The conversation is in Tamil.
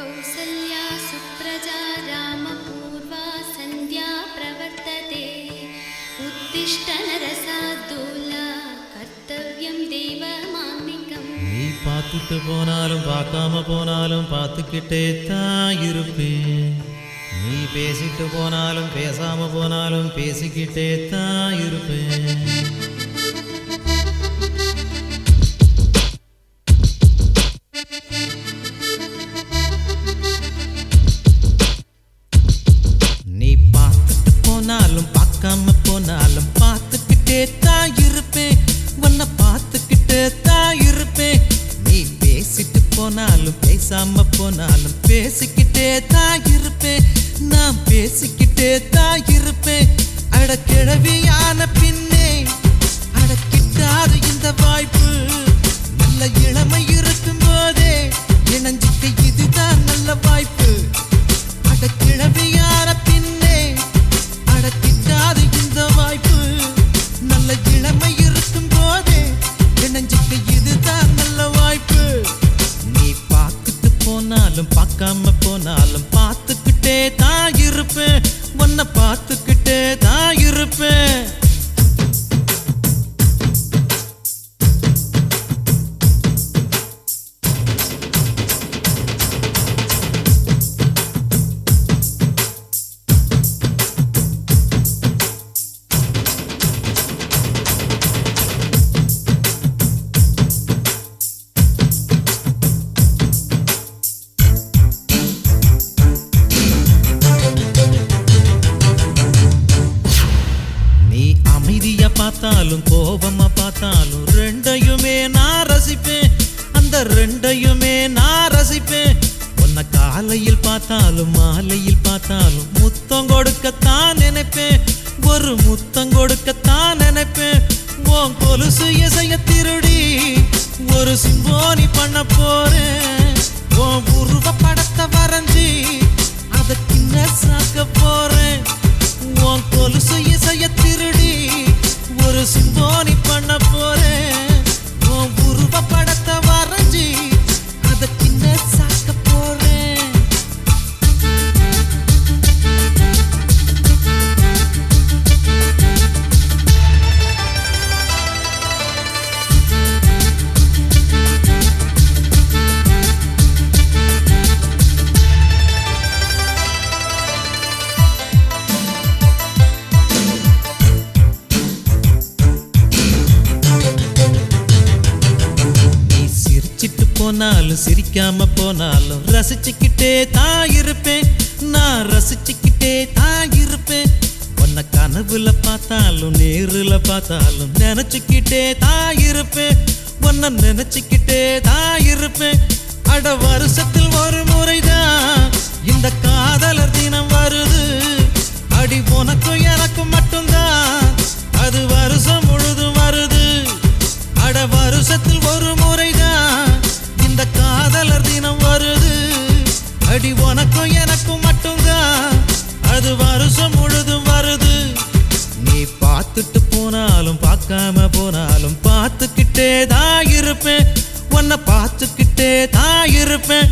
कौसल्या सुप्रजा रामपूर्वा सन्ध्या प्रवर्तते उत्तिष्ठ नरसाद्दूला कर्तव्यं देवमान्निकम् நீ பார்த்துட்டு போனாலும் பார்க்காம போனாலும் பார்த்துக்கிட்டே தான் இருப்பேன் நீ பேசிட்டு போனாலும் பேசாம போனாலும் பேசிக்கிட்டே தான் இருப்பேன் பேசிக்கிட்டே தான் இருப்பேன். நான் பேசிக்கிட்டே தான் இருப்பேன். அட கிழவியான பின்னே. இருப்பேன். உன்னை பார்த்துக்கிட்டே தான் இருப்பேன். பார்த்தாலும் கோபமா பார்த்தாலும் ரெண்டையுமே நான் ரசிப்பேன். அந்த ரெண்டையுமே நான் ரசிப்பேன். உன்னை காலையில் பார்த்தாலும் மாலையில் பார்த்தாலும் முத்தம் கொடுக்கத்தான் நினைப்பேன். ஒரு முத்தம் கொடுக்கத்தான் நினைப்பேன். உன் கொலுசு இசைய திருடி ஒரு சிம்போனி பண்ண போறேன். உன் உருவ படத்தை வரைஞ்சி அதை கிண்ண சாக்க போறேன். உன் கொலுசு இசைய திருடி ஒரு சிம்போனி பண்ண போறேன். போனாலும் சிரிக்காம போனாலும் ரசிச்சுக்கிட்டே தான் இருப்பேன். நான் ரசிச்சுக்கிட்டே தான் இருப்பேன். உன்னை கனவுல பார்த்தாலும் நேருல பார்த்தாலும் நினைச்சுக்கிட்டே தான் இருப்பேன். உன்னை நினைச்சுக்கிட்டே தான் இருப்பேன். அட வருஷத்தில் ஒரு முறைதான் பார்த்துக்கிட்டே தான் இருப்பேன். உன்னை பார்த்துக்கிட்டே தான் இருப்பேன்.